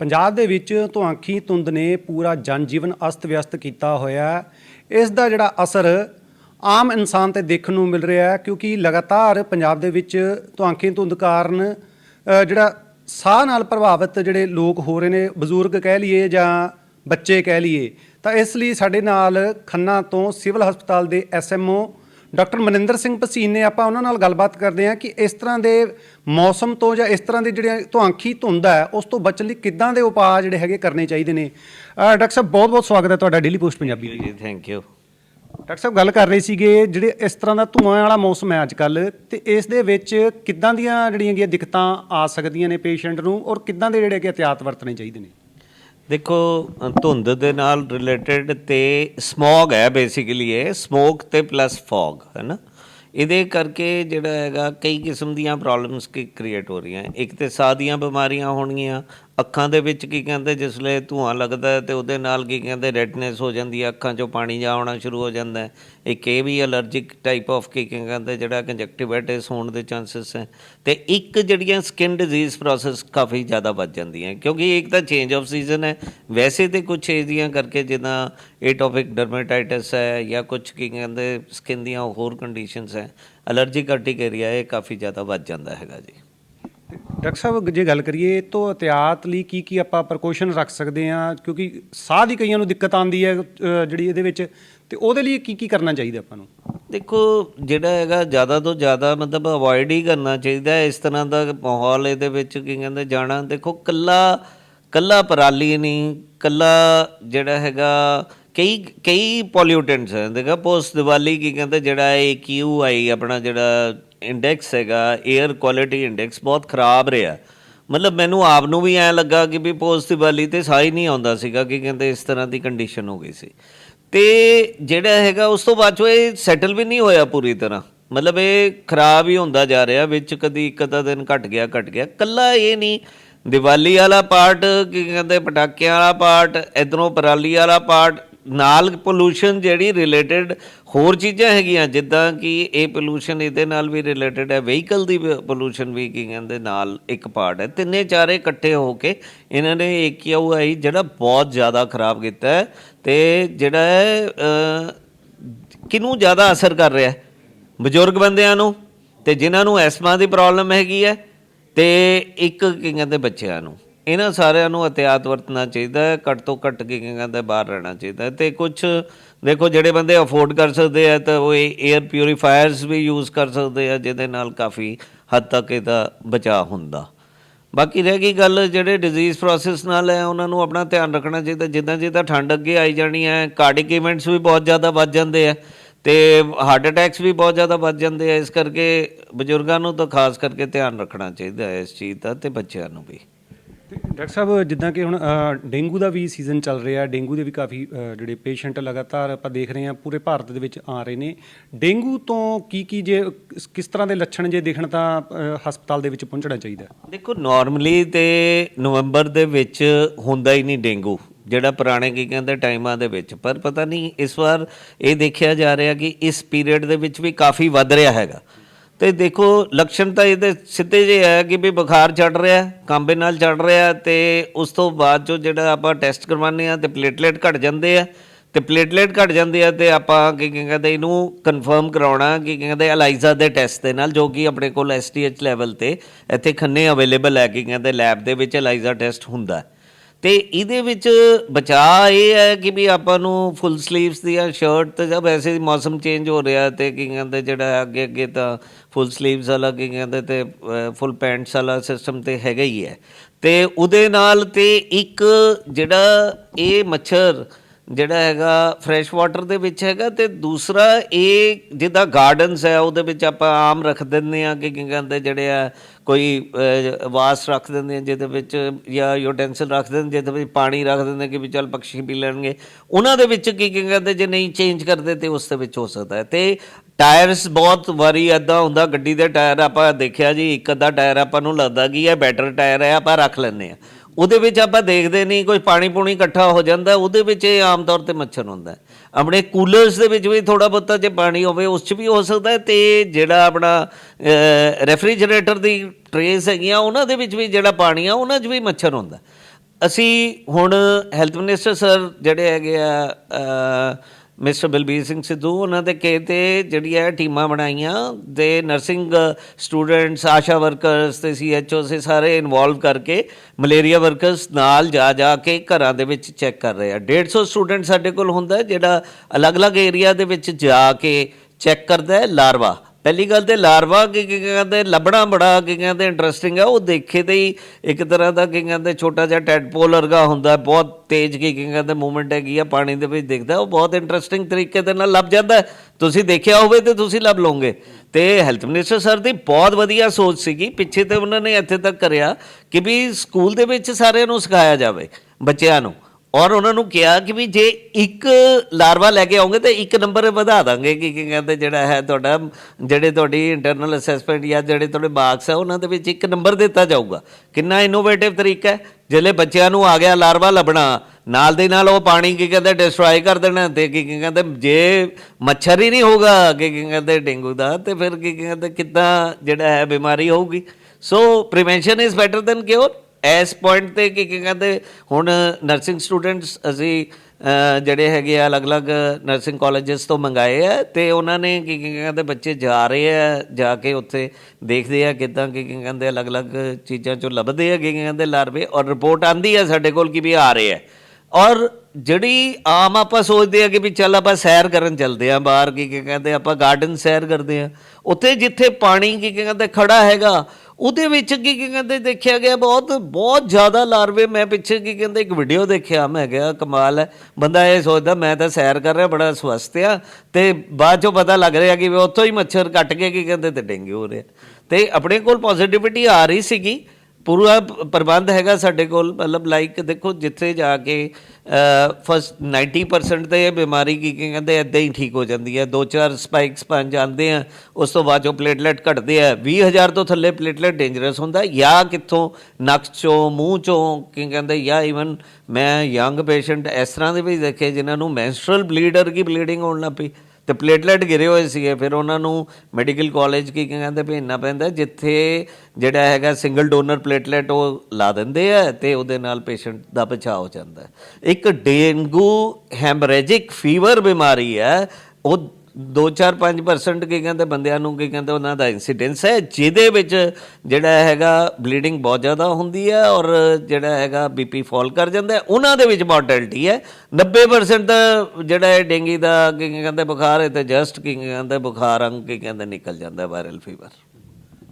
ਪੰਜਾਬ ਦੇ ਵਿੱਚ ਧੁਆਂਖੀ ਧੁੰਦ ਨੇ ਪੂਰਾ ਜਨਜੀਵਨ ਅਸਤ-ਵਿਅਸਤ ਕੀਤਾ ਹੋਇਆ ਇਸ ਦਾ ਜਿਹੜਾ ਅਸਰ ਆਮ ਇਨਸਾਨ ਤੇ ਦੇਖਣ ਨੂੰ ਮਿਲ ਰਿਹਾ ਹੈ ਕਿਉਂਕਿ ਲਗਾਤਾਰ ਪੰਜਾਬ ਦੇ ਵਿੱਚ ਧੁਆਂਖੀ ਧੁੰਦ ਕਾਰਨ ਜਿਹੜਾ ਸਾਹ ਨਾਲ ਪ੍ਰਭਾਵਿਤ ਜਿਹੜੇ ਲੋਕ ਹੋ ਰਹੇ ਨੇ, ਬਜ਼ੁਰਗ ਕਹਿ ਲਈਏ ਜਾਂ ਬੱਚੇ ਕਹਿ ਲਈਏ, ਤਾਂ ਇਸ ਲਈ ਸਾਡੇ ਨਾਲ ਖੰਨਾ ਤੋਂ ਸਿਵਲ ਹਸਪਤਾਲ ਦੇ ਐਸਐਮਓ ਡਾਕਟਰ ਮਨਿੰਦਰ ਸਿੰਘ ਭਸੀਨ ਨੇ ਆਪਾਂ ਉਹਨਾਂ ਨਾਲ ਗੱਲਬਾਤ ਕਰਦੇ ਹਾਂ ਕਿ ਇਸ ਤਰ੍ਹਾਂ ਦੇ ਮੌਸਮ ਤੋਂ ਜਾਂ ਇਸ ਤਰ੍ਹਾਂ ਦੀ ਜਿਹੜੀਆਂ ਧੁਆਂਖੀ ਧੁੰਦ ਹੈ ਉਸ ਤੋਂ ਬਚਣ ਲਈ ਕਿੱਦਾਂ ਦੇ ਉਪਾਅ ਜਿਹੜੇ ਹੈਗੇ ਕਰਨੇ ਚਾਹੀਦੇ ਨੇ? ਡਾਕਟਰ ਸਾਹਿਬ ਬਹੁਤ ਬਹੁਤ ਸਵਾਗਤ ਹੈ ਤੁਹਾਡਾ ਡੇਲੀ ਪੋਸਟ ਪੰਜਾਬੀ ਵਿੱਚ। ਜੀ ਥੈਂਕ ਯੂ ਡਾਕਟਰ ਸਾਹਿਬ ਗੱਲ ਕਰ ਰਹੇ ਸੀਗੇ ਜਿਹੜੇ ਇਸ ਤਰ੍ਹਾਂ ਦਾ ਧੂਆਂ ਵਾਲਾ ਮੌਸਮ ਹੈ ਅੱਜ ਕੱਲ ਤੇ ਇਸ ਦੇ ਵਿੱਚ ਕਿੱਦਾਂ ਦੀਆਂ ਜਿਹੜੀਆਂ ਹੈਗੀਆਂ ਦਿੱਕਤਾਂ ਆ ਸਕਦੀਆਂ ਨੇ ਪੇਸ਼ੈਂਟ ਨੂੰ ਔਰ ਕਿੱਦਾਂ ਦੇ ਜਿਹੜੇ ਕਿ ਇhtiyਾਤ ਵਰਤਣੇ ਚਾਹੀਦੇ ਨੇ? ਦੇਖੋ ਧੁੰਦ ਦੇ ਨਾਲ ਰਿਲੇਟਡ ਤੇ ਸਮੌਗ ਹੈ ਬੇਸਿਕਲੀ ਇਹ। ਸਮੋਕ ਤੇ ਪਲੱਸ ਫੌਗ ਹੈ ਨਾ? ਇਹਦੇ ਕਰਕੇ ਜਿਹੜਾ ਹੈਗਾ ਕਈ ਕਿਸਮ ਦੀਆਂ ਪ੍ਰੋਬਲਮਸ ਕੀ ਕ੍ਰੀਏਟ ਹੋ ਰਹੀਆਂ। ਇੱਕ ਤਾਂ ਸਾਹ ਦੀਆਂ ਬਿਮਾਰੀਆਂ ਹੋਣਗੀਆਂ ਅੱਖਾਂ ਦੇ ਵਿੱਚ ਕੀ ਕਹਿੰਦੇ ਜਿਸਲੇ ਧੂਆਂ ਲੱਗਦਾ ਹੈ ਤੇ ਉਹਦੇ ਨਾਲ ਕੀ ਕਹਿੰਦੇ ਰੈਡਨੈਸ ਹੋ ਜਾਂਦੀ ਹੈ, ਅੱਖਾਂ 'ਚੋਂ ਪਾਣੀ ਜਾ ਆਉਣਾ ਸ਼ੁਰੂ ਹੋ ਜਾਂਦਾ ਇੱਕ ਇਹ ਵੀ ਅਲਰਜਿਕ ਟਾਈਪ ਆਫ ਕੀ ਕਹਿੰਦੇ, ਜਿਹੜਾ ਕੰਜਕਟਿਵਾਈਟਿਸ ਹੋਣ ਦੇ ਚਾਂਸਸ ਹੈ। ਤੇ ਇੱਕ ਜਿਹੜੀਆਂ ਸਕਿਨ ਡਿਜ਼ੀਜ਼ ਪ੍ਰੋਸੈਸ ਕਾਫੀ ਜ਼ਿਆਦਾ ਵੱਧ ਜਾਂਦੀਆਂ ਕਿਉਂਕਿ ਇੱਕ ਤਾਂ ਚੇਂਜ ਆਫ ਸੀਜ਼ਨ ਹੈ। ਵੈਸੇ ਤੇ ਕੁਝ ਇਹਦੀਆਂ ਕਰਕੇ ਜਿੱਦਾਂ ਏਟੋਪਿਕ ਡਰਮੇਟਾਈਟਿਸ ਹੈ ਜਾਂ ਕੁਝ ਕੀ ਕਹਿੰਦੇ ਸਕਿਨ ਦੀਆਂ ਹੋਰ ਕੰਡੀਸ਼ਨਸ ਹੈ ਅਲਰਜਿਕ ਅਰਟੀਕੇਰੀਆ ਇਹ ਕਾਫੀ ਜ਼ਿਆਦਾ ਵੱਧ ਜਾਂਦਾ ਹੈਗਾ ਜੀ। ਡਾਕਟਰ ਸਾਹਿਬ ਜੇ ਗੱਲ ਕਰੀਏ ਤਾਂ ਇhtiyਾਤ ਲਈ ਕੀ ਕੀ ਆਪਾਂ ਪ੍ਰਕੋਸ਼ਨ ਰੱਖ ਸਕਦੇ ਹਾਂ? ਕਿਉਂਕਿ ਸਾਹ ਦੀ ਕਈਆਂ ਨੂੰ ਦਿੱਕਤ ਆਉਂਦੀ ਹੈ ਅ, ਜਿਹੜੀ ਇਹਦੇ ਵਿੱਚ। ਤੇ ਉਹਦੇ ਲਈ ਕੀ ਕੀ ਕਰਨਾ ਚਾਹੀਦਾ ਆਪਾਂ ਨੂੰ? ਦੇਖੋ ਜਿਹੜਾ ਹੈਗਾ ਜ਼ਿਆਦਾ ਤੋਂ ਜ਼ਿਆਦਾ ਮਤਲਬ ਅਵੋਇਡ ਹੀ ਕਰਨਾ ਚਾਹੀਦਾ ਹੈ। ਇਸ ਤਰ੍ਹਾਂ ਦਾ ਮਾਹੌਲ ਇਹਦੇ ਵਿੱਚ ਕੀ ਕਹਿੰਦੇ ਜਾਣਾ। ਦੇਖੋ ਕੱਲਾ ਕੱਲਾ ਪਰਾਲੀ ਨਹੀਂ ਕੱਲਾ ਜਿਹੜਾ ਹੈਗਾ ਕਈ ਕਈ ਪੋਲਿਊਟੈਂਟਸ ਹੈ ਦੇਖਾ ਪੋਸਟ ਦੀਵਾਲੀ ਕੀ ਕਹਿੰਦੇ, ਜਿਹੜਾ ਇਹ QI ਆਪਣਾ ਜਿਹੜਾ ਇੰਡੈਕਸ ਹੈਗਾ 에ਅਰ ਕੁਆਲਿਟੀ ਇੰਡੈਕਸ ਬਹੁਤ ਖਰਾਬ ਰਿਹਾ। ਮਤਲਬ ਮੈਨੂੰ ਆਪ ਨੂੰ ਵੀ ਐ ਲੱਗਾ ਕਿ ਵੀ ਪੋਸਟ ਦੀਵਾਲੀ ਤੇ ਸਾਹ ਨਹੀਂ ਆਉਂਦਾ ਸੀਗਾ ਕਿ ਕਹਿੰਦੇ ਇਸ ਤਰ੍ਹਾਂ ਦੀ ਕੰਡੀਸ਼ਨ ਹੋ ਗਈ ਸੀ। ਤੇ ਜਿਹੜਾ ਹੈਗਾ, ਉਸ ਤੋਂ ਬਾਅਦ ਚੋਂ ਇਹ ਸੈਟਲ ਵੀ ਨਹੀਂ ਹੋਇਆ ਪੂਰੀ ਤਰ੍ਹਾਂ। ਮਤਲਬ ਇਹ ਖਰਾਬ ਹੀ ਹੁੰਦਾ ਜਾ ਰਿਹਾ, ਵਿੱਚ ਕਦੀ ਇੱਕ ਅੱਧਾ ਦਿਨ ਘਟ ਗਿਆ ਘਟ ਗਿਆ। ਕੱਲਾ ਇਹ ਨਹੀਂ। ਦੀਵਾਲੀ ਵਾਲਾ ਪਾਰਟ, ਕੀ ਕਹਿੰਦੇ, ਪਟਾਕਿਆਂ ਵਾਲਾ ਪਾਰਟ, ਇਧਰੋਂ ਪਰਾਲੀ ਵਾਲਾ ਪਾਰਟ ਨਾਲ ਪੋਲੂਸ਼ਨ ਜਿਹੜੀ ਰਿਲੇਟਡ ਹੋਰ ਚੀਜ਼ਾਂ ਹੈਗੀਆਂ, ਜਿੱਦਾਂ ਕਿ ਇਹ ਪੋਲੂਸ਼ਨ ਇਹਦੇ ਨਾਲ ਵੀ ਰਿਲੇਟਡ ਹੈ ਵਹੀਕਲ ਦੀ ਪੋਲੂਸ਼ਨ ਵੀ ਕੀ ਕਹਿੰਦੇ ਨਾਲ ਇੱਕ ਪਾਰਟ ਹੈ। ਤਿੰਨੇ ਚਾਰੇ ਇਕੱਠੇ ਹੋ ਕੇ ਇਹਨਾਂ ਨੇ AQI ਜਿਹੜਾ ਬਹੁਤ ਜ਼ਿਆਦਾ ਖਰਾਬ ਕੀਤਾ ਹੈ ਤੇ ਜਿਹੜਾ ਹੈ ਕਿਹਨੂੰ ਜ਼ਿਆਦਾ ਅਸਰ ਕਰ ਰਿਹਾ ਹੈ? ਬਜ਼ੁਰਗ ਬੰਦਿਆਂ ਨੂੰ ਤੇ ਜਿਨ੍ਹਾਂ ਨੂੰ ਐਸਮਾ ਦੀ ਪ੍ਰੋਬਲਮ ਹੈਗੀ ਹੈ ਤੇ ਇੱਕ ਕੀ ਕਹਿੰਦੇ ਬੱਚਿਆਂ ਨੂੰ। ਇਹਨਾਂ ਸਾਰਿਆਂ ਨੂੰ ਇhtiyਾਤ ਵਰਤਣਾ ਚਾਹੀਦਾ ਹੈ, ਘੱਟ ਤੋਂ ਘੱਟ ਕੀ ਕਹਿੰਦੇ ਬਾਹਰ ਰਹਿਣਾ ਚਾਹੀਦਾ ਹੈ। ਤੇ ਕੁਝ ਦੇਖੋ, ਜਿਹੜੇ ਬੰਦੇ ਅਫੋਰਡ ਕਰ ਸਕਦੇ ਆ, ਤਾਂ ਉਹ 에ਅਰ ਪਿਊਰੀਫਾਇਰਸ ਵੀ ਯੂਜ਼ ਕਰ ਸਕਦੇ ਆ, ਜਿਹਦੇ ਨਾਲ ਕਾਫੀ ਹੱਦ ਤੱਕ ਇਹਦਾ ਬਚਾਅ ਹੁੰਦਾ। ਬਾਕੀ ਰਹਿ ਗਈ ਗੱਲ, ਜਿਹੜੇ ਡਿਜ਼ੀਜ਼ ਪ੍ਰੋਸੈਸ ਨਾਲ ਹੈ, ਉਹਨਾਂ ਨੂੰ ਆਪਣਾ ਧਿਆਨ ਰੱਖਣਾ ਚਾਹੀਦਾ। ਜਿੱਦਾਂ ਜਿੱਦਾਂ ਠੰਡ ਅੱਗੇ ਆਈ ਜਾਣੀ ਹੈ ਕਾਰਡਿਕ ਇਵੈਂਟਸ ਵੀ ਬਹੁਤ ਜ਼ਿਆਦਾ ਵੱਧ ਜਾਂਦੇ ਆ, ਤੇ ਹਾਰਟ ਅਟੈਕਸ ਵੀ ਬਹੁਤ ਜ਼ਿਆਦਾ ਵੱਧ ਜਾਂਦੇ ਆ। ਇਸ ਕਰਕੇ ਬਜ਼ੁਰਗਾਂ ਨੂੰ ਤਾਂ ਖਾਸ ਕਰਕੇ ਧਿਆਨ ਰੱਖਣਾ ਚਾਹੀਦਾ ਹੈ ਇਸ ਚੀਜ਼ ਦਾ, ਤੇ ਬੱਚਿਆਂ ਨੂੰ ਵੀ। ਡਾਕਟਰ ਸਾਹਿਬ, ਜਿੱਦਾਂ ਕਿ ਹੁਣ ਡੇਂਗੂ ਦਾ ਵੀ ਸੀਜ਼ਨ ਚੱਲ ਰਿਹਾ, ਡੇਂਗੂ ਦੇ ਵੀ ਕਾਫੀ ਜਿਹੜੇ ਪੇਸ਼ੈਂਟ ਲਗਾਤਾਰ ਆਪਾਂ ਦੇਖ ਰਹੇ ਹਾਂ, ਪੂਰੇ ਭਾਰਤ ਦੇ ਵਿੱਚ ਆ ਰਹੇ ਨੇ। ਡੇਂਗੂ ਤੋਂ ਕੀ ਕੀ ਜੇ, ਕਿਸ- ਤਰ੍ਹਾਂ ਦੇ ਲੱਛਣ ਜੇ ਦੇਖਣ ਤਾਂ ਹਸਪਤਾਲ ਦੇ ਵਿੱਚ ਪਹੁੰਚਣਾ ਚਾਹੀਦਾ? ਦੇਖੋ ਨਾਰਮਲੀ ਤੇ ਨਵੰਬਰ ਦੇ ਵਿੱਚ ਹੁੰਦਾ ਹੀ ਨਹੀਂ ਡੇਂਗੂ, ਜਿਹੜਾ ਪੁਰਾਣੇ ਕੀ ਕਹਿੰਦੇ ਟਾਈਮਾਂ ਦੇ ਵਿੱਚ। ਪਰ ਪਤਾ ਨਹੀਂ, ਇਸ ਵਾਰ ਇਹ ਦੇਖਿਆ ਜਾ ਰਿਹਾ ਕਿ ਇਸ ਪੀਰੀਅਡ ਦੇ ਵਿੱਚ ਵੀ ਕਾਫੀ ਵੱਧ ਰਿਹਾ ਹੈਗਾ। ਤੇ ਦੇਖੋ ਲੱਛਣ ਤਾਂ ਇਹਦੇ ਸਿੱਧੇ ਜਿਹੇ ਹੈ ਕਿ ਵੀ ਬੁਖਾਰ ਚੜ ਰਿਹਾ, ਕਾਂਬੇ ਨਾਲ ਚੜ ਰਿਹਾ ਤੇ ਉਸ ਤੋਂ ਬਾਅਦ ਜੋ ਜਿਹੜਾ ਆਪਾਂ ਟੈਸਟ ਕਰਵਾਉਂਦੇ ਆ ਤੇ ਪਲੇਟਲੇਟ ਘਟ ਜਾਂਦੇ ਆ ਤੇ ਪਲੇਟਲੇਟ ਘਟ ਜਾਂਦੇ ਆ ਤੇ ਆਪਾਂ ਕੀ ਕਹਿੰਦੇ ਇਹਨੂੰ ਕਨਫਰਮ ਕਰਾਉਣਾ, ਕੀ ਕਹਿੰਦੇ ਅਲਾਈਜ਼ਾ ਦੇ ਟੈਸਟ ਦੇ ਨਾਲ, ਜੋ ਕਿ ਆਪਣੇ ਕੋਲ ਐਸਟੀਐਚ ਲੈਵਲ ਤੇ ਇੱਥੇ ਖੰਨੇ ਅਵੇਲੇਬਲ ਹੈ, ਕੀ ਕਹਿੰਦੇ ਲੈਬ ਦੇ ਵਿੱਚ ਅਲਾਈਜ਼ਾ ਟੈਸਟ ਹੁੰਦਾ ਹੈ। ਤੇ ਇਹਦੇ ਵਿੱਚ ਬਚਾਅ ਇਹ ਹੈ ਕਿ ਵੀ ਆਪਾਂ ਨੂੰ ਫੁੱਲ ਸਲੀਵਸ ਦੀਆਂ ਸ਼ਰਟ ਤੇ ਜਦ ਵੈਸੇ ਮੌਸਮ ਚੇਂਜ ਹੋ ਰਿਹਾ ਤੇ ਕੀ ਕਹਿੰਦੇ ਜਿਹੜਾ ਅੱਗੇ ਅੱਗੇ ਤਾਂ ਫੁੱਲ ਸਲੀਵਸ ਵਾਲਾ ਕੀ ਕਹਿੰਦੇ ਤੇ ਫੁੱਲ ਪੈਂਟਸ ਵਾਲਾ ਸਿਸਟਮ ਤੇ ਹੈਗਾ ਹੀ ਹੈ। ਤੇ ਉਹਦੇ ਨਾਲ ਤੇ ਇੱਕ ਜਿਹੜਾ ਇਹ ਮੱਛਰ ਜਿਹੜਾ ਹੈਗਾ ਫਰੈਸ਼ ਵਾਟਰ ਦੇ ਵਿੱਚ ਹੈਗਾ ਤੇ ਦੂਸਰਾ ਇਹ ਜਿੱਦਾਂ ਗਾਰਡਨਸ ਹੈ, ਉਹਦੇ ਵਿੱਚ ਆਪਾਂ ਆਮ ਰੱਖ ਦਿੰਦੇ ਆ ਕਿ ਕੀ ਕਹਿੰਦੇ ਜਿਹੜੇ ਆ ਕੋਈ ਵਾਸ ਰੱਖ ਦਿੰਦੇ ਆ ਜਿਹਦੇ ਵਿੱਚ ਜਾਂ ਯੂਟੈਂਸਿਲ ਰੱਖ ਦਿੰਦੇ ਜਿਹਦੇ ਵਿੱਚ ਪਾਣੀ ਰੱਖ ਦਿੰਦੇ ਕਿ ਵੀ ਚੱਲ ਪੰਛੀ ਪੀ ਲੈਣਗੇ। ਉਹਨਾਂ ਦੇ ਵਿੱਚ ਕੀ ਕੀ ਕਹਿੰਦੇ ਜੇ ਨਹੀਂ ਚੇਂਜ ਕਰਦੇ ਤੇ ਉਸ ਦੇ ਵਿੱਚ ਹੋ ਸਕਦਾ ਹੈ। ਤੇ ਟਾਇਰਸ ਬਹੁਤ ਵਾਰੀ ਐਦਾਂ ਹੁੰਦਾ, ਗੱਡੀ ਦੇ ਟਾਇਰ ਆਪਾਂ ਦੇਖਿਆ ਜੀ, ਇੱਕ ਅੱਧਾ ਟਾਇਰ ਆਪਾਂ ਨੂੰ ਲੱਗਦਾ ਕਿ ਇਹ ਬੈਟਰ ਟਾਇਰ ਹੈ, ਆਪਾਂ ਰੱਖ ਲੈਂਦੇ ਆ ਉਹਦੇ ਵਿੱਚ ਆਪਾਂ ਦੇਖਦੇ ਨਹੀਂ, ਕੋਈ ਪਾਣੀ ਪੂਣੀ ਇਕੱਠਾ ਹੋ ਜਾਂਦਾ, ਉਹਦੇ ਵਿੱਚ ਇਹ ਆਮ ਤੌਰ ਤੇ ਮੱਛਰ ਹੁੰਦਾ ਆਪਣੇ ਕੂਲਰਸ ਦੇ ਵਿੱਚ ਵੀ ਥੋੜਾ ਬਹੁਤਾ ਜੇ ਪਾਣੀ ਹੋਵੇ, ਉਸ 'ਚ ਵੀ ਹੋ ਸਕਦਾ ਹੈ ਤੇ ਜਿਹੜਾ ਆਪਣਾ ਰੈਫਰੀਜਰੇਟਰ ਦੀ ਟਰੇਸ ਹੈਗੀਆਂ, ਉਹਨਾਂ ਦੇ ਵਿੱਚ ਵੀ ਜਿਹੜਾ ਪਾਣੀ ਆ, ਉਹਨਾਂ 'ਚ ਵੀ ਮੱਛਰ ਹੁੰਦਾ ਅਸੀਂ ਹੁਣ ਹੈਲਥ ਮਿਨਿਸਟਰ ਸਰ ਜਿਹੜੇ ਹੈਗੇ ਆ ਮਿਸਟਰ ਬਲਬੀਰ ਸਿੰਘ ਸਿੱਧੂ, ਉਹਨਾਂ ਦੇ ਕਹੇ ਤੇ ਜਿਹੜੀ ਹੈ ਟੀਮਾਂ ਬਣਾਈਆਂ ਦੇ ਨਰਸਿੰਗ ਸਟੂਡੈਂਟਸ, ਆਸ਼ਾ ਵਰਕਰਸ ਤੇ ਸੀਐਚਓ ਸੇ ਸਾਰੇ ਇਨਵੋਲਵ ਕਰਕੇ ਮਲੇਰੀਆ ਵਰਕਰਸ ਨਾਲ ਜਾ ਜਾ ਕੇ ਘਰਾਂ ਦੇ ਵਿੱਚ ਚੈੱਕ ਕਰ ਰਹੇ ਆ। 150 ਸਟੂਡੈਂਟ ਸਾਡੇ ਕੋਲ ਹੁੰਦਾ ਜਿਹੜਾ ਅਲੱਗ-ਅਲੱਗ ਏਰੀਆ ਦੇ ਵਿੱਚ ਜਾ ਕੇ ਚੈੱਕ ਕਰਦਾ ਹੈ, ਲਾਰਵਾ। ਪਹਿਲੀ ਗੱਲ ਤੇ ਲਾਰਵਾ ਕੀ ਕੀ ਕਹਿੰਦੇ, ਲੱਭਣਾ ਬੜਾ ਕੀ ਕਹਿੰਦੇ ਇੰਟਰਸਟਿੰਗ ਆ। ਉਹ ਦੇਖੇ ਤੇ ਹੀ ਇੱਕ ਤਰ੍ਹਾਂ ਦਾ ਕੀ ਕਹਿੰਦੇ, ਛੋਟਾ ਜਿਹਾ ਟੈਡਪੋਲ ਵਰਗਾ ਹੁੰਦਾ। ਬਹੁਤ ਤੇਜ਼ ਕੀ ਕੀ ਕਹਿੰਦੇ ਮੂਵਮੈਂਟ ਹੈਗੀ ਆ ਪਾਣੀ ਦੇ ਵਿੱਚ ਦਿਖਦਾ। ਉਹ ਬਹੁਤ ਇੰਟਰਸਟਿੰਗ ਤਰੀਕੇ ਦੇ ਨਾਲ ਲੱਭ ਜਾਂਦਾ। ਤੁਸੀਂ ਦੇਖਿਆ ਹੋਵੇ ਤੇ ਤੁਸੀਂ ਲੱਭ ਲਓਗੇ। ਤੇ ਹੈਲਥ ਮਿਨਿਸਟਰ ਸਰ ਦੀ ਬਹੁਤ ਵਧੀਆ ਸੋਚ ਸੀਗੀ। ਪਿੱਛੇ ਤੇ ਉਹਨਾਂ ਨੇ ਇੱਥੇ ਤੱਕ ਕਰਿਆ ਕਿ ਵੀ ਸਕੂਲ ਦੇ ਵਿੱਚ ਸਾਰਿਆਂ ਨੂੰ ਸਿਖਾਇਆ ਜਾਵੇ, ਬੱਚਿਆਂ ਨੂੰ। ਔਰ ਉਹਨਾਂ ਨੂੰ ਕਿਹਾ ਕਿ ਵੀ ਜੇ ਇੱਕ ਲਾਰਵਾ ਲੈ ਕੇ ਆਉਂਗੇ ਤਾਂ ਇੱਕ ਨੰਬਰ ਵਧਾ ਦਾਂਗੇ, ਕਿ ਕੀ ਕਹਿੰਦੇ ਜਿਹੜਾ ਹੈ ਤੁਹਾਡਾ, ਜਿਹੜੇ ਤੁਹਾਡੀ ਇੰਟਰਨਲ ਅਸੈਸਮੈਂਟ ਜਾਂ ਜਿਹੜੇ ਤੁਹਾਡੇ ਮਾਰਕਸ ਆ, ਉਹਨਾਂ ਦੇ ਵਿੱਚ ਇੱਕ ਨੰਬਰ ਦਿੱਤਾ ਜਾਊਗਾ। ਕਿੰਨਾ ਇਨੋਵੇਟਿਵ ਤਰੀਕਾ ਹੈ। ਜਿਹੜੇ ਬੱਚਿਆਂ ਨੂੰ ਆ ਗਿਆ ਲਾਰਵਾ ਲੱਭਣਾ, ਨਾਲ ਦੇ ਨਾਲ ਉਹ ਪਾਣੀ ਕੀ ਕਹਿੰਦੇ ਡਿਸਟਰੋਏ ਕਰ ਦੇਣਾ ਤੇ ਕੀ ਕੀ ਕਹਿੰਦੇ ਜੇ ਮੱਛਰ ਹੀ ਨਹੀਂ ਹੋਗਾ ਕਿ ਕੀ ਕਹਿੰਦੇ ਡੇਂਗੂ ਦਾ, ਤੇ ਫਿਰ ਕੀ ਕਹਿੰਦੇ ਕਿੱਦਾਂ ਜਿਹੜਾ ਹੈ ਬਿਮਾਰੀ ਹੋਊਗੀ। So prevention is better than cure ਇਸ ਪੁਆਇੰਟ ਤੇ ਕੀ ਕੀ ਕਹਿੰਦੇ, ਹੁਣ ਨਰਸਿੰਗ ਸਟੂਡੈਂਟਸ ਅਸੀਂ ਜਿਹੜੇ ਹੈਗੇ ਆ, ਅਲੱਗ-ਅਲੱਗ ਨਰਸਿੰਗ ਕਾਲਜਸ ਤੋਂ ਮੰਗਾਏ ਆ ਤੇ ਉਹਨਾਂ ਨੇ ਕੀ ਕੀ ਕਹਿੰਦੇ, ਬੱਚੇ ਜਾ ਰਹੇ ਆ, ਜਾ ਕੇ ਉੱਥੇ ਦੇਖਦੇ ਆ ਕਿਦਾਂ ਕੀ ਕੀ ਕਹਿੰਦੇ, ਅਲੱਗ-ਅਲੱਗ ਚੀਜ਼ਾਂ ਚੋਂ ਲੱਭਦੇ ਆ, ਕੀ ਕੀ ਕਹਿੰਦੇ, ਲਾਰਵੇ, ਔਰ ਰਿਪੋਰਟ ਆਂਦੀ ਆ ਸਾਡੇ ਕੋਲ ਕਿ ਵੀ ਆ ਰਹੇ ਆ। ਔਰ ਜਿਹੜੀ ਆਮ ਆਪਾਂ ਸੋਚਦੇ ਆ ਕਿ ਵੀ ਚੱਲ ਆਪਾਂ ਸੈਰ ਕਰਨ ਚੱਲਦੇ ਆ ਬਾਹਰ, ਕੀ ਕੀ ਕਹਿੰਦੇ, ਆਪਾਂ ਗਾਰਡਨ ਸੈਰ ਕਰਦੇ ਆ। ਉੱਥੇ ਜਿੱਥੇ ਪਾਣੀ ਕੀ ਕੀ ਕਹਿੰਦੇ ਖੜਾ ਹੈਗਾ ਉਹਦੇ ਵਿੱਚ ਕੀ ਕੀ ਕਹਿੰਦੇ ਦੇਖਿਆ ਗਿਆ, ਬਹੁਤ ਬਹੁਤ ਜ਼ਿਆਦਾ ਲਾਰਵੇ ਮੈਂ ਪਿੱਛੇ ਕੀ ਕਹਿੰਦੇ ਇੱਕ ਵੀਡੀਓ ਦੇਖਿਆ, ਮੈਂ ਕਿਹਾ ਕਮਾਲ ਹੈ। ਬੰਦਾ ਇਹ ਸੋਚਦਾ, ਮੈਂ ਤਾਂ ਸੈਰ ਕਰ ਰਿਹਾ, ਬੜਾ ਸਵਸਥ ਆ, ਤੇ ਬਾਅਦ ਚੋਂ ਪਤਾ ਲੱਗ ਰਿਹਾ ਕਿ ਵੀ ਉੱਥੋਂ ਹੀ ਮੱਛਰ ਕੱਟ ਕੇ ਕੀ ਕਹਿੰਦੇ ਤੇ ਡੇਂਗੂ ਹੋ ਰਿਹਾ ਤੇ ਆਪਣੇ ਕੋਲ ਪੋਜ਼ਿਟਿਵਿਟੀ ਆ ਰਹੀ ਸੀਗੀ ਪੂਰਾ ਪ੍ਰਬੰਧ ਹੈਗਾ ਸਾਡੇ ਕੋਲ, ਮਤਲਬ ਲਾਈਕ ਦੇਖੋ ਜਿੱਥੇ ਜਾ ਕੇ ਫਸਟ 90% ਤੇ ਇਹ ਬਿਮਾਰੀ ਕੀ ਕੀ ਕਹਿੰਦੇ ਐਦਾਂ ਹੀ ਠੀਕ ਹੋ ਜਾਂਦੀ ਹੈ ਦੋ ਚਾਰ ਸਪਾਈਕਸ ਪੰਜ ਆਉਂਦੇ ਆ, ਉਸ ਤੋਂ ਬਾਅਦ ਜੋ ਪਲੇਟਲੈਟ ਘਟਦੇ ਆ 20000 ਤੋਂ ਥੱਲੇ ਪਲੇਟਲੈਟ ਡੇਂਜਰਸ ਹੁੰਦਾ, ਜਾਂ ਕਿੱਥੋਂ ਨੱਕ ਚੋਂ, ਮੂੰਹ ਚੋਂ, ਕੀ ਕਹਿੰਦੇ, ਜਾਂ ਇਵਨ ਮੈਂ ਯੰਗ ਪੇਸ਼ੈਂਟ ਇਸ ਤਰ੍ਹਾਂ ਦੇ ਵੀ ਦੇਖੇ ਜਿਨ੍ਹਾਂ ਨੂੰ ਮੈਂਸਟਰਲ ਬਲੀਡਰ ਕੀ ਬਲੀਡਿੰਗ ਹੋਣ ਲੱਗ ਪਈ। ਤੇ ਪਲੇਟਲੈਟ ਗਿਰੇ ਹੋਏ ਸੀਗੇ, ਫਿਰ ਉਹਨਾਂ ਨੂੰ ਮੈਡੀਕਲ ਕਾਲਜ ਕੀ ਕਹਿੰਦੇ ਭੇਜਣਾ ਪੈਂਦਾ, ਜਿੱਥੇ ਜਿਹੜਾ ਹੈਗਾ ਸਿੰਗਲ ਡੋਨਰ ਪਲੇਟਲੈਟ ਉਹ ਲਾ ਦਿੰਦੇ ਆ ਤੇ ਉਹਦੇ ਨਾਲ ਪੇਸ਼ੈਂਟ ਦਾ ਬਚਾਅ ਹੋ ਜਾਂਦਾ। ਇੱਕ ਡੇਂਗੂ ਹੈਮਰੇਜਿਕ ਫੀਵਰ ਬਿਮਾਰੀ ਹੈ, ਉਹ 2-4-5% ਕੀ ਕਹਿੰਦੇ ਬੰਦਿਆਂ ਨੂੰ, ਕੀ ਕਹਿੰਦੇ ਉਹਨਾਂ ਦਾ ਇਨਸੀਡੈਂਸ ਹੈ, ਜਿਹਦੇ ਵਿੱਚ ਜਿਹੜਾ ਹੈਗਾ ਬਲੀਡਿੰਗ ਬਹੁਤ ਜ਼ਿਆਦਾ ਹੁੰਦੀ ਹੈ ਔਰ ਜਿਹੜਾ ਹੈਗਾ ਬੀਪੀ ਫਾਲ ਕਰ ਜਾਂਦਾ ਉਹਨਾਂ ਦੇ ਵਿੱਚ ਮੋਰਟੈਲਿਟੀ ਹੈ। 90% ਦਾ ਜਿਹੜਾ ਹੈ ਡੇਂਗੀ ਦਾ, ਕੀ ਕਹਿੰਦੇ ਬੁਖਾਰ ਹੈ ਤੇ ਜਸਟ ਕੀ ਕਹਿੰਦੇ ਬੁਖਾਰ ਅੰਗ ਕੀ ਕਹਿੰਦੇ ਨਿਕਲ ਜਾਂਦਾ ਵਾਇਰਲ ਫੀਵਰ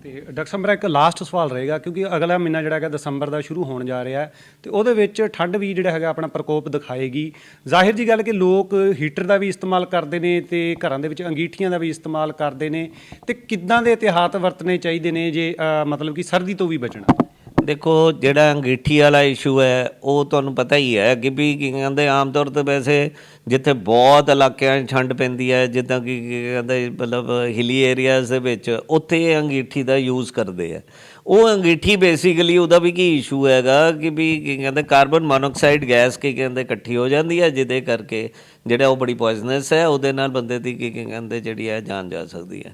ਤੇ ਡਾਕਟਰ ਸਾਹਿਬ ਮੇਰਾ ਇੱਕ ਲਾਸਟ ਸਵਾਲ ਰਹੇਗਾ ਕਿਉਂਕਿ ਅਗਲਾ ਮਹੀਨਾ ਜਿਹੜਾ ਹੈਗਾ ਦਸੰਬਰ ਦਾ ਸ਼ੁਰੂ ਹੋਣ ਜਾ ਰਿਹਾ ਹੈ ਤੇ ਉਹਦੇ ਵਿੱਚ ਠੰਡ ਵੀ ਜਿਹੜਾ ਹੈਗਾ ਆਪਣਾ ਪ੍ਰਕੋਪ ਦਿਖਾਏਗੀ। ਜ਼ਾਹਿਰ ਜੀ ਗੱਲ ਕਿ ਲੋਕ ਹੀਟਰ ਦਾ ਵੀ ਇਸਤੇਮਾਲ ਕਰਦੇ ਨੇ ਤੇ ਘਰਾਂ ਦੇ ਵਿੱਚ ਅੰਗੀਠੀਆਂ ਦਾ ਵੀ ਇਸਤੇਮਾਲ ਕਰਦੇ ਨੇ ਤੇ ਕਿੱਦਾਂ ਦੇ ਇਤਿਹਾਤ ਵਰਤਣੇ ਚਾਹੀਦੇ ਨੇ ਜੇ ਅ, ਮਤਲਬ ਕਿ ਸਰਦੀ ਤੋਂ ਵੀ ਬਚਣਾ? ਦੇਖੋ, ਜਿਹੜਾ ਅੰਗੀਠੀ ਵਾਲਾ ਇਸ਼ੂ ਹੈ, ਉਹ ਤੁਹਾਨੂੰ ਪਤਾ ਹੀ ਹੈ ਕਿ ਵੀ ਕੀ ਕਹਿੰਦੇ, ਆਮ ਤੌਰ ਤੇ ਵੈਸੇ ਜਿੱਥੇ ਬਹੁਤ ਇਲਾਕਿਆਂ 'ਚ ਠੰਡ ਪੈਂਦੀ ਹੈ, ਜਿੱਦਾਂ ਕਿ ਕੀ ਕਹਿੰਦੇ, ਮਤਲਬ ਹਿਲੀ ਏਰੀਆਜ਼ ਦੇ ਵਿੱਚ, ਉੱਥੇ ਇਹ ਅੰਗੀਠੀ ਦਾ ਯੂਜ਼ ਕਰਦੇ ਆ। ਉਹ ਅੰਗੀਠੀ ਬੇਸਿਕਲੀ ਉਹਦਾ ਵੀ ਕੀ ਇਸ਼ੂ ਹੈਗਾ ਕਿ ਵੀ ਕੀ ਕਹਿੰਦੇ ਕਾਰਬਨ ਮੋਨੋਆਕਸਾਈਡ ਗੈਸ ਕੀ ਕਹਿੰਦੇ, ਇਕੱਠੀ ਹੋ ਜਾਂਦੀ ਹੈ, ਜਿਹਦੇ ਕਰਕੇ ਜਿਹੜਾ ਉਹ ਬੜੀ ਪੋਇਜ਼ਨਸ ਹੈ, ਉਹਦੇ ਨਾਲ ਬੰਦੇ ਦੀ ਕੀ ਕੀ ਕਹਿੰਦੇ, ਜਿਹੜੀ ਹੈ, ਜਾਨ ਜਾ ਸਕਦੀ ਹੈ।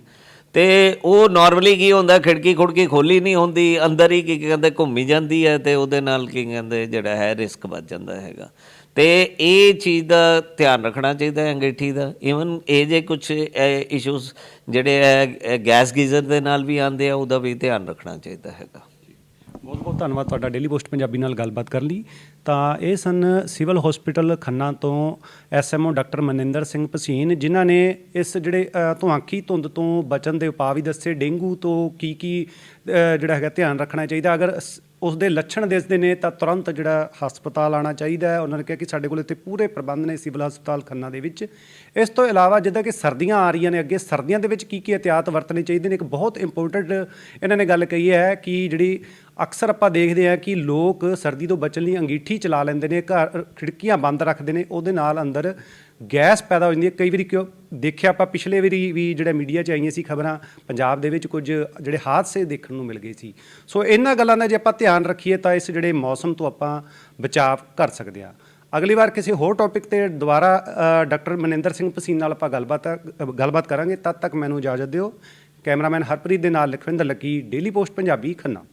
ਤੇ ਉਹ ਨਾਰਮਲੀ ਕੀ ਹੁੰਦਾ, ਖਿੜਕੀ ਖੁੜਕੀ ਖੋਲੀ ਨਹੀਂ ਹੁੰਦੀ, ਅੰਦਰ ਹੀ ਕੀ ਕਹਿੰਦੇ ਘੁੰਮੀ ਜਾਂਦੀ ਹੈ ਤੇ ਉਹਦੇ ਨਾਲ ਕੀ ਕਹਿੰਦੇ ਜਿਹੜਾ ਹੈ ਰਿਸਕ ਵੱਧ ਜਾਂਦਾ ਹੈਗਾ। ਤੇ ਇਹ ਚੀਜ਼ ਦਾ ਧਿਆਨ ਰੱਖਣਾ ਚਾਹੀਦਾ ਹੈ ਅੰਗੀਠੀ ਦਾ। ਇਵਨ ਇਹ ਜੇ ਕੁਝ ਇਸ਼ੂਸ ਜਿਹੜੇ ਹੈ ਗੈਸ ਗੀਜ਼ਰ ਦੇ ਨਾਲ ਵੀ ਆਉਂਦੇ ਆ, ਉਹਦਾ ਵੀ ਧਿਆਨ ਰੱਖਣਾ ਚਾਹੀਦਾ ਹੈਗਾ। ਬਹੁਤ ਬਹੁਤ ਧੰਨਵਾਦ ਤੁਹਾਡਾ ਡੇਲੀ ਪੋਸਟ ਪੰਜਾਬੀ ਨਾਲ ਗੱਲਬਾਤ ਕਰਨ ਲਈ। ਤਾਂ ਇਹ ਸਨ ਸਿਵਲ ਹਸਪੀਟਲ ਖੰਨਾ ਤੋਂ ਐਸਐਮਓ ਡਾਕਟਰ ਮਨਿੰਦਰ ਸਿੰਘ ਭਸੀਨ ਜਿਨ੍ਹਾਂ ਨੇ ਇਸ ਜਿਹੜੇ ਅ, ਧੁੰਦ ਤੋਂ ਬਚਣ ਦੇ ਉਪਾਅ ਵੀ ਦੱਸੇ। ਡੇਂਗੂ ਤੋਂ ਕੀ ਕੀ ਜਿਹੜਾ ਹੈਗਾ ਧਿਆਨ ਰੱਖਣਾ ਚਾਹੀਦਾ। ਅਗਰ ਸ- ਉਸ ਦੇ ਲੱਛਣ ਦਿਸਦੇ ਨੇ, ਤਾਂ ਤੁਰੰਤ ਜਿਹੜਾ ਹਸਪਤਾਲ ਆਉਣਾ ਚਾਹੀਦਾ ਹੈ। ਉਹਨਾਂ ਨੇ ਕਿਹਾ ਕਿ ਸਾਡੇ ਕੋਲ ਇੱਥੇ ਪੂਰੇ ਪ੍ਰਬੰਧ ਨੇ ਸਿਵਲ ਹਸਪਤਾਲ ਖੰਨਾ ਦੇ ਵਿੱਚ। ਇਸ ਤੋਂ ਇਲਾਵਾ ਜਿੱਦਾਂ ਕਿ ਸਰਦੀਆਂ ਆ ਰਹੀਆਂ ਨੇ ਅੱਗੇ, ਸਰਦੀਆਂ ਦੇ ਵਿੱਚ ਕੀ ਕੀ ਇhtiyਾਤ ਵਰਤਣੇ ਚਾਹੀਦੇ ਨੇ? ਇੱਕ ਬਹੁਤ ਇੰਪੋਰਟੈਂਟ ਇਹਨਾਂ ਨੇ ਗੱਲ ਕਹੀ ਹੈ ਕਿ ਜਿਹੜੀ ਅਕਸਰ ਆਪਾਂ ਦੇਖਦੇ ਹਾਂ ਕਿ ਲੋਕ ਸਰਦੀ ਤੋਂ ਬਚਣ ਲਈ ਅੰਗੀਠੀ ਚਲਾ ਲੈਂਦੇ ਨੇ, ਘਰ, ਖਿੜਕੀਆਂ ਬੰਦ ਰੱਖਦੇ ਨੇ, ਉਹਦੇ ਨਾਲ ਅੰਦਰ ਗੈਸ ਪੈਦਾ ਹੋ ਜਾਂਦੀ ਹੈ। ਕਈ ਵਾਰੀ ਕਿਉਂ ਦੇਖਿਆ ਆਪਾਂ, ਪਿਛਲੇ ਵਾਰੀ ਵੀ ਜਿਹੜਾ ਮੀਡੀਆ 'ਚ ਆਈਆਂ ਸੀ ਖਬਰਾਂ, ਪੰਜਾਬ ਦੇ ਵਿੱਚ ਕੁਝ ਜਿਹੜੇ ਹਾਦਸੇ ਦੇਖਣ ਨੂੰ ਮਿਲ ਗਏ ਸੀ। ਸੋ ਇਹਨਾਂ ਗੱਲਾਂ ਦਾ ਜੇ ਆਪਾਂ ਧਿਆਨ ਰੱਖੀਏ ਤਾਂ ਇਸ ਜਿਹੜੇ ਮੌਸਮ ਤੋਂ ਆਪਾਂ ਬਚਾਅ ਕਰ ਸਕਦੇ ਹਾਂ। ਅਗਲੀ ਵਾਰ ਕਿਸੇ ਹੋਰ ਟੌਪਿਕ ਤੇ ਦੁਬਾਰਾ ਡਾਕਟਰ ਮਨਿੰਦਰ ਸਿੰਘ ਭਸੀਨ ਨਾਲ ਆਪਾਂ ਗੱਲਬਾਤ ਗੱਲਬਾਤ ਕਰਾਂਗੇ। ਤਦ ਤੱਕ ਮੈਨੂੰ ਇਜਾਜ਼ਤ ਦਿਓ। ਕੈਮਰਾਮੈਨ ਹਰਪ੍ਰੀਤ ਦੇ ਨਾਲ Lakhwinder Lucky daily post Punjabi Khanna.